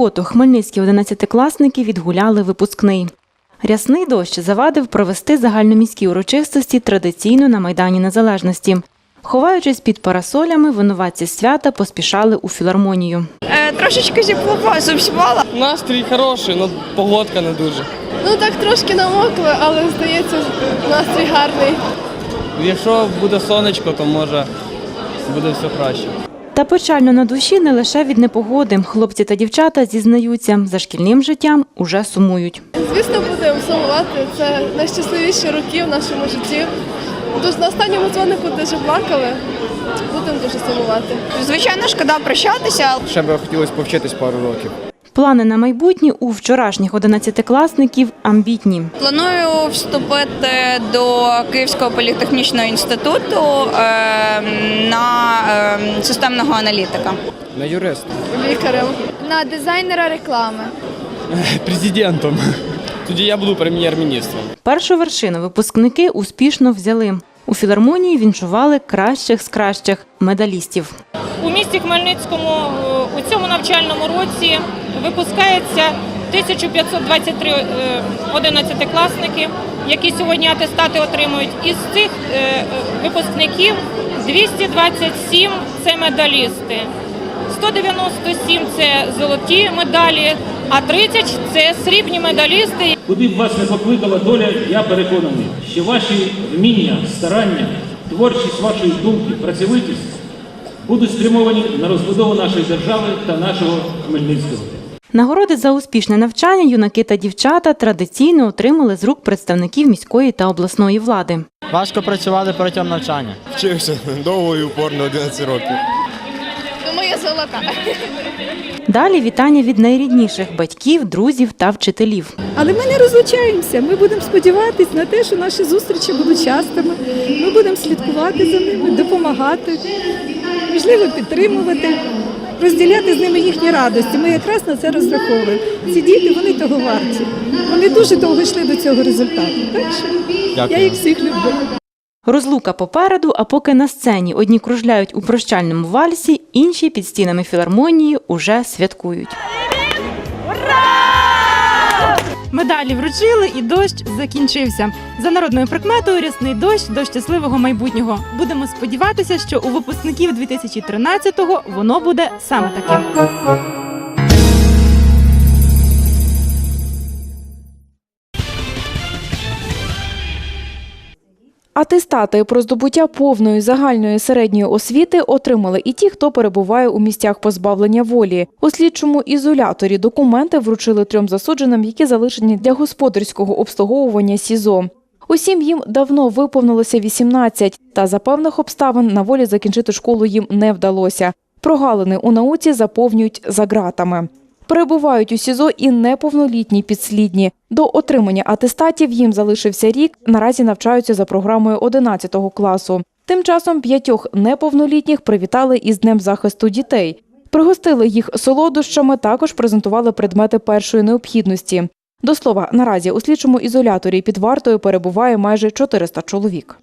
Суботу хмельницькі одинадцятикласники відгуляли випускний. Рясний дощ завадив провести загальноміські урочистості традиційно на Майдані Незалежності. Ховаючись під парасолями, винуватці свята поспішали у філармонію. Е, трошечки зіпла, зіпсувала. Настрій хороший, але погодка не дуже. Ну так трошки намокли, але здається, настрій гарний. Якщо буде сонечко, то може буде все краще. Та печально на душі не лише від непогоди. Хлопці та дівчата зізнаються, за шкільним життям уже сумують. Звісно, будемо сумувати. Це найщасливіші роки в нашому житті. Тож на останньому дзвонику дуже плакали. Будемо дуже сумувати. Звичайно, шкода прощатися. Ще б хотілося повчитись пару років. Плани на майбутнє у вчорашніх одинадцятикласників амбітні. Планую вступити до Київського політехнічного інституту е, на е, системного аналітика. На юрист. Лікарем. на дизайнера реклами. Президентом. Тоді я буду прем'єр-міністром. Першу вершину випускники успішно взяли. У філармонії віншували кращих з кращих медалістів. У місті Хмельницькому у цьому навчальному році випускається 1523 е, одинадцятикласники, які сьогодні атестати отримують. Із цих е, випускників 227 – це медалісти, 197 – це золоті медалі, а 30 – це срібні медалісти. Куди б вас не покликала доля, я переконаний, що ваші вміння, старання, творчість вашої думки, працьовитість будуть спрямовані на розбудову нашої держави та нашого Хмельницького. Нагороди за успішне навчання юнаки та дівчата традиційно отримали з рук представників міської та обласної влади. Важко працювали протягом навчання. Вчився довго і упорно 11 років. Думаю, золота. Далі вітання від найрідніших батьків, друзів та вчителів. Але ми не розлучаємося. Ми будемо сподіватися на те, що наші зустрічі будуть частими. Ми будемо слідкувати за ними, допомагати, можливо, підтримувати, розділяти з ними їхні радості. Ми якраз на це розраховуємо. Ці діти вони того варті. Вони дуже довго йшли до цього результату. Так що я їх всіх люблю. Розлука попереду, а поки на сцені одні кружляють у прощальному вальсі, інші під стінами філармонії уже святкують. Медалі вручили і дощ закінчився. За народною прикметою рясний дощ до щасливого майбутнього. Будемо сподіватися, що у випускників 2013-го воно буде саме таким. Атестати про здобуття повної загальної середньої освіти отримали і ті, хто перебуває у місцях позбавлення волі. У слідчому ізоляторі документи вручили трьом засудженим, які залишені для господарського обслуговування СІЗО. Усім їм давно виповнилося 18, та за певних обставин на волі закінчити школу їм не вдалося. Прогалини у науці заповнюють за ґратами. Перебувають у СІЗО і неповнолітні підслідні. До отримання атестатів їм залишився рік. Наразі навчаються за програмою 11 класу. Тим часом п'ятьох неповнолітніх привітали із Днем захисту дітей. Пригостили їх солодощами, також презентували предмети першої необхідності. До слова, наразі у слідчому ізоляторі під вартою перебуває майже 400 чоловік.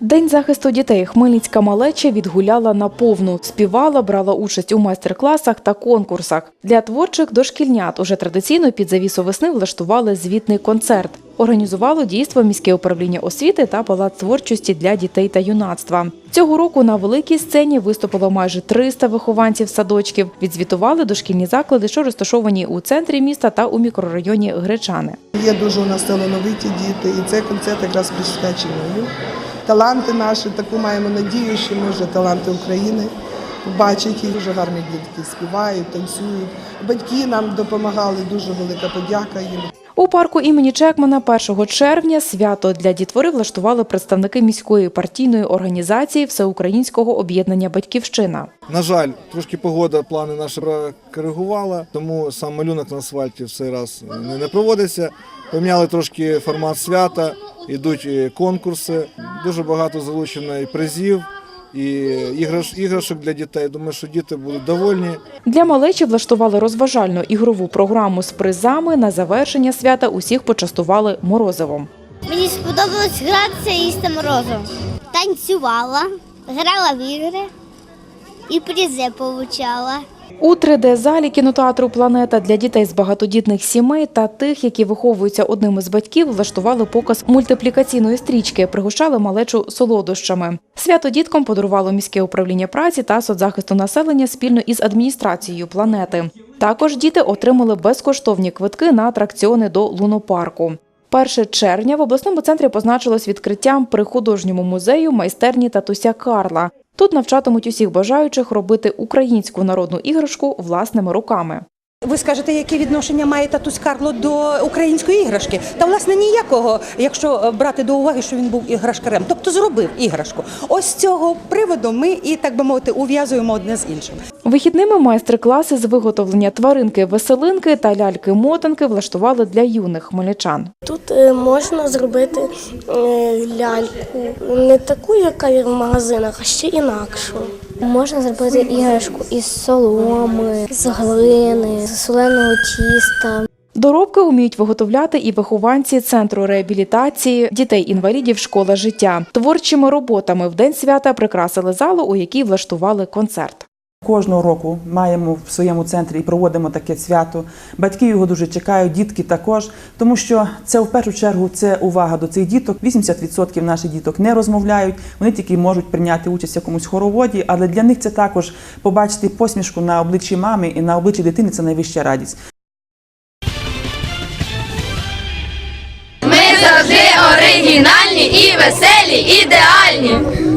День захисту дітей Хмельницька малеча відгуляла наповну. Співала, брала участь у майстер-класах та конкурсах. Для творчих дошкільнят уже традиційно під завісу весни влаштували звітний концерт. Організувало дійство міське управління освіти та палац творчості для дітей та юнацтва. Цього року на великій сцені виступило майже 300 вихованців садочків. Відзвітували дошкільні заклади, що розташовані у центрі міста та у мікрорайоні Гречани. Є дуже у нас талановиті діти, і цей концерт якраз присвячений. Таланти наші, таку маємо надію, що ми вже таланти України побачать. їх дуже гарні дітки співають, танцюють. Батьки нам допомагали, дуже велика подяка їм. У парку імені Чекмана 1 червня свято для дітвори влаштували представники міської партійної організації Всеукраїнського об'єднання Батьківщина. На жаль, трошки погода плани наші коригувала, тому сам малюнок на асфальті в цей раз не, проводиться. Поміняли трошки формат свята, йдуть конкурси. Дуже багато залучено і призів, і іграш, іграшок для дітей. Думаю, що діти будуть довольні. Для малечі влаштували розважальну ігрову програму з призами. На завершення свята усіх почастували морозивом. Мені сподобалось гратися і їсти морозиво. Танцювала, грала в ігри і призи получала. У 3D-залі кінотеатру Планета для дітей з багатодітних сімей та тих, які виховуються одним із батьків, влаштували показ мультиплікаційної стрічки, пригощали малечу солодощами. Свято діткам подарувало міське управління праці та соцзахисту населення спільно із адміністрацією планети. Також діти отримали безкоштовні квитки на атракціони до лунопарку. 1 червня в обласному центрі позначилось відкриттям при художньому музею майстерні татуся Карла. Тут навчатимуть усіх бажаючих робити українську народну іграшку власними руками. Ви скажете, яке відношення має татусь Карло до української іграшки? Та власне ніякого, якщо е, брати до уваги, що він був іграшкарем, тобто зробив іграшку. Ось з цього приводу ми і так би мовити ув'язуємо одне з іншим. Вихідними майстер-класи з виготовлення тваринки, веселинки та ляльки-мотанки влаштували для юних хмельничан. Тут е, можна зробити е, ляльку не таку, яка є в магазинах, а ще інакшу. Можна зробити іграшку із соломи, з глини, з соленого тіста. Доробки вміють виготовляти і вихованці центру реабілітації дітей-інвалідів школа життя. Творчими роботами в день свята прикрасили залу, у якій влаштували концерт. Кожного року маємо в своєму центрі і проводимо таке свято. Батьки його дуже чекають, дітки також, тому що це в першу чергу це увага до цих діток. 80% наших діток не розмовляють, вони тільки можуть прийняти участь в якомусь хороводі, але для них це також побачити посмішку на обличчі мами і на обличчі дитини це найвища радість. Ми завжди оригінальні і веселі, ідеальні.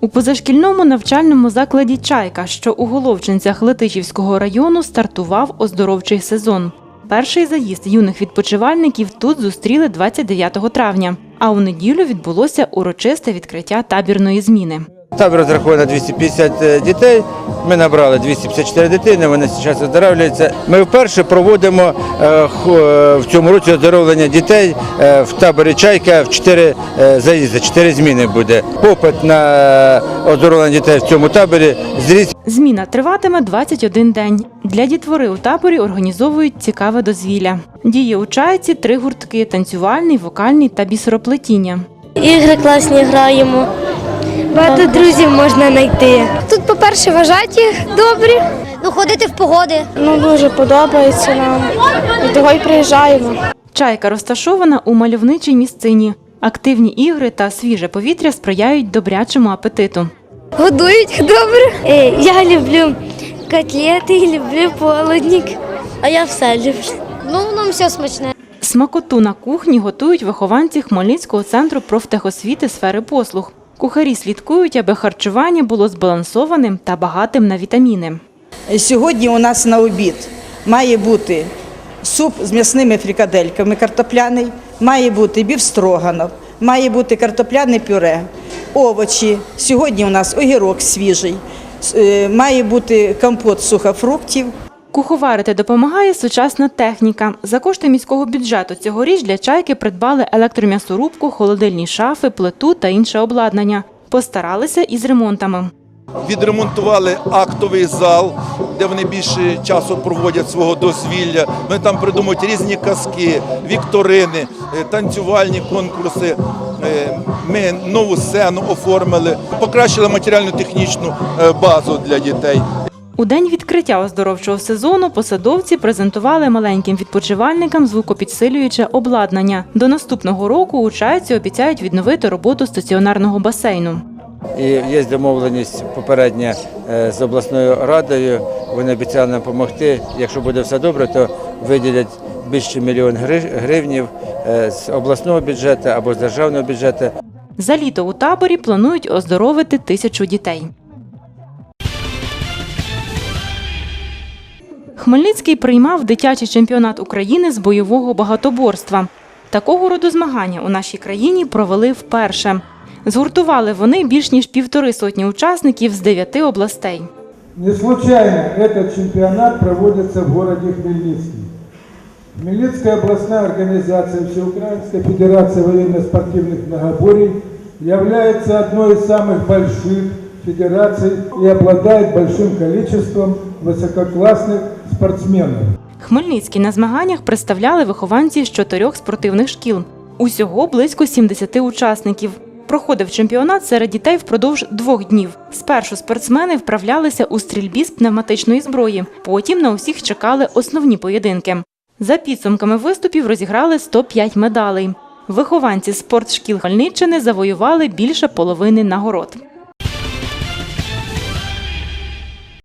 У позашкільному навчальному закладі Чайка, що у Головчинцях Летичівського району, стартував оздоровчий сезон. Перший заїзд юних відпочивальників тут зустріли 29 травня, а у неділю відбулося урочисте відкриття табірної зміни. Табір розрахований на 250 дітей. Ми набрали 254 дитини, вони зараз оздоровлюються. Ми вперше проводимо е, е, в цьому році оздоровлення дітей е, в таборі Чайка в 4 заїзди, 4 зміни буде. Попит на оздоровлення дітей в цьому таборі зріс Зміна триватиме 21 день. Для дітвори у таборі організовують цікаве дозвілля. Діє у чайці три гуртки: танцювальний, вокальний та бісероплетіння. Ігри класні граємо. Багато друзів можна знайти. Тут, по-перше, вважаті добрі. Ну, ходити в погоди. Ну, дуже подобається нам. І того й приїжджаємо. Чайка розташована у мальовничій місцині. Активні ігри та свіже повітря сприяють добрячому апетиту. Годують добре. Е, Я люблю котлети, люблю полудник. А я все люблю. Ну, воно все смачне. Смакоту на кухні готують вихованці Хмельницького центру профтехосвіти сфери послуг. Кухарі слідкують, аби харчування було збалансованим та багатим на вітаміни. Сьогодні у нас на обід має бути суп з м'ясними фрикадельками картопляний, має бути бівстроганов, має бути картопляне пюре, овочі. Сьогодні у нас огірок свіжий, е, має бути компот сухофруктів. Куховарити допомагає сучасна техніка. За кошти міського бюджету цьогоріч для чайки придбали електром'ясорубку, холодильні шафи, плиту та інше обладнання. Постаралися із ремонтами. Відремонтували актовий зал, де вони більше часу проводять свого дозвілля. Вони там придумують різні казки, вікторини, е, танцювальні конкурси. Е, Ми нову сцену оформили, покращили матеріально-технічну е, базу для дітей. У день відкриття оздоровчого сезону посадовці презентували маленьким відпочивальникам звукопідсилююче обладнання. До наступного року у чайці обіцяють відновити роботу стаціонарного басейну. і є домовленість попередня е, з обласною радою. Вони обіцяли нам допомогти. Якщо буде все добре, то виділять більше мільйон гривнів е, з обласного бюджету або з державного бюджету. За літо у таборі планують оздоровити тисячу дітей. Хмельницький приймав дитячий чемпіонат України з бойового багатоборства. Такого роду змагання у нашій країні провели вперше. Згуртували вони більш ніж півтори сотні учасників з дев'яти областей. Не случайно этот чемпионат проводится в городе Хмельницкий. Хмельницкая областная организация Всеукраинская федерация военно-спортивных многоборий является одной из самых больших федераций и обладает большим количеством высококлассных спортсменов. Хмельницький на змаганнях представляли вихованці з чотирьох спортивних шкіл. Усього близько 70 учасників. Проходив чемпіонат серед дітей впродовж двох днів. Спершу спортсмени вправлялися у стрільбі з пневматичної зброї, потім на усіх чекали основні поєдинки. За підсумками виступів розіграли 105 медалей. Вихованці спортшкіл Хмельниччини завоювали більше половини нагород.